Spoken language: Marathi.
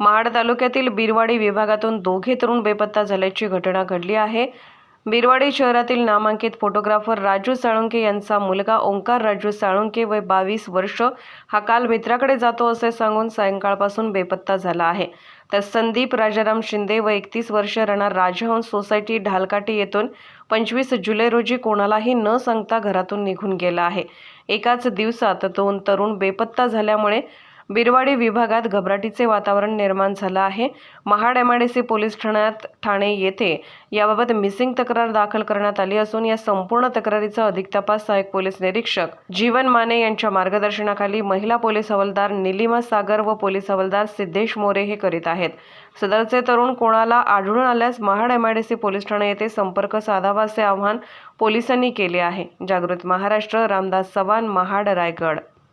महाड तालुक्यातील बिरवाडी विभागातून दोघे तरुण बेपत्ता झाल्याची घटना घडली आहे. बिरवाडी शहरातील नामांकित फोटोग्राफर राजू साळुंके यांचा मुलगा ओंकार राजू साळुंके वय बावीस वर्ष हा काल मित्राकडे जातो असे सांगून सायंकाळपासून बेपत्ता झाला आहे. तर संदीप राजाराम शिंदे व एकतीस वर्ष राहणार राजहंस सोसायटी ढालकाटी येथून पंचवीस जुलै रोजी कोणालाही न सांगता घरातून निघून गेला आहे. एकाच दिवसात दोन तरुण बेपत्ता झाल्यामुळे बिरवाडी विभागात घबराटीचे वातावरण निर्माण झालं आहे. Mahad M I C police ठाण्यात ठाणे येथे याबाबत मिसिंग तक्रार दाखल करण्यात आली असून या संपूर्ण तक्रारीचा अधिक तपास सहाय्यक पोलीस निरीक्षक जीवन माने यांच्या मार्गदर्शनाखाली महिला पोलीस हवालदार निलिमा सागर व पोलीस हवालदार सिद्धेश मोरे हे करीत आहेत. सदरचे तरुण कोणाला आढळून आल्यास Mahad M I D C police Thane येथे संपर्क साधावा असे आवाहन पोलिसांनी केले आहे. जागृत महाराष्ट्र रामदास चव्हाण महाड रायगड.